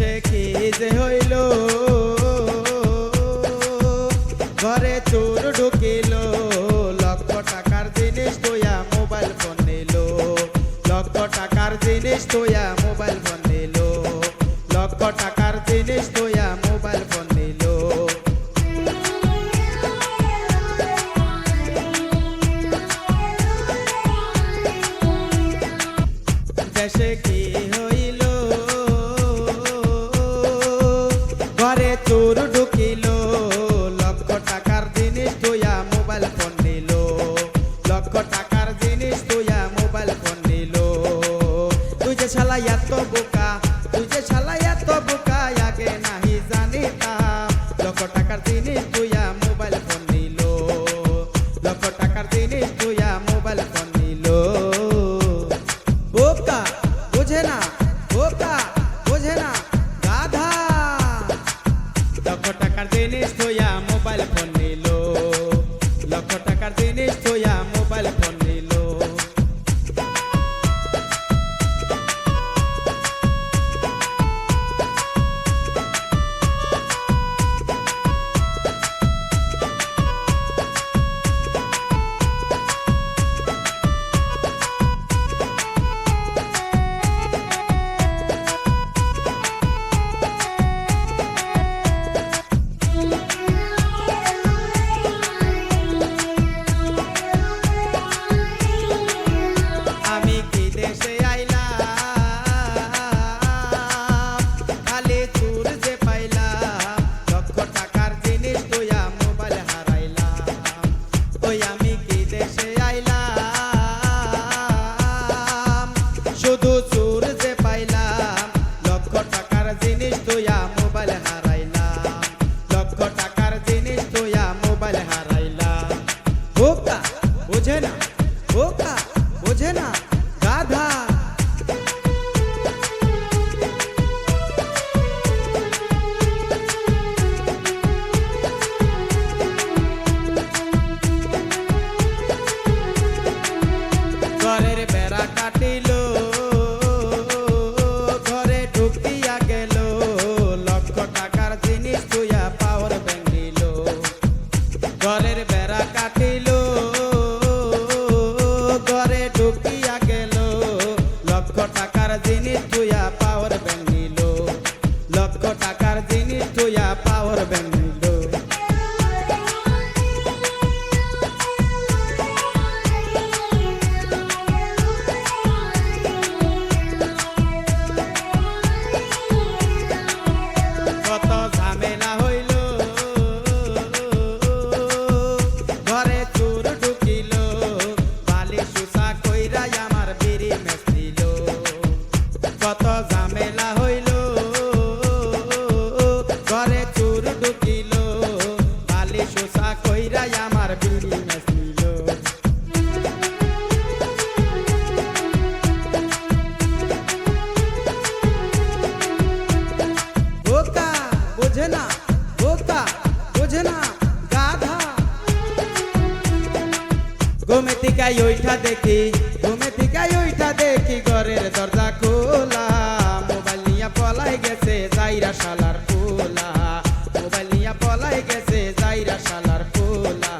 যে হইল? ঘরে চোর ঢুকিল, লক্ষ টাকার জিনিস তোয়া মোবাইল ফোন নিল। লক্ষ টাকার জিনিস তোয়া মোবাইল ফোন নিল। লক্ষ টাকার জিনিস তোয়া মোবাইল ফোন নিল। দেশে কি ঘরে চোর ঢুকিল, লক্ষ টাকার জিনিস তুইয়া মোবাইল ফোন নিল। লক্ষ টাকার জিনিস তুইয়া মোবাইল ফোন নিল। তুই যে শালা এত বোকা, তুই যে শালা এত বোকা, আগে নাহি জানিতাম। লক্ষ টাকার জিনিস তুইয়া মোবাইল ফোন নিল। লক্ষ টাকার জিনিস তুইয়া মোবাইল ফোন নিল। বোকা! ঘরের ঘুমে ওইটা দেখি ঘুমে ওইটা দেখি, ঘরের দরজা খোলা। মোবাইল নিয়ে পলাই গেছে যাইরা শালার পোলা। মোবাইল নিয়ে পলাই গেছে যাইরা শালার পোলা।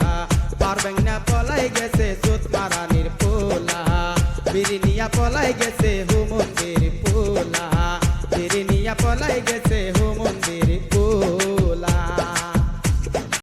পারবেন না পলাই গেছে সুত মারানির পোলা। বিড়ি নিয়ে পলাই গেছে হুমন্দির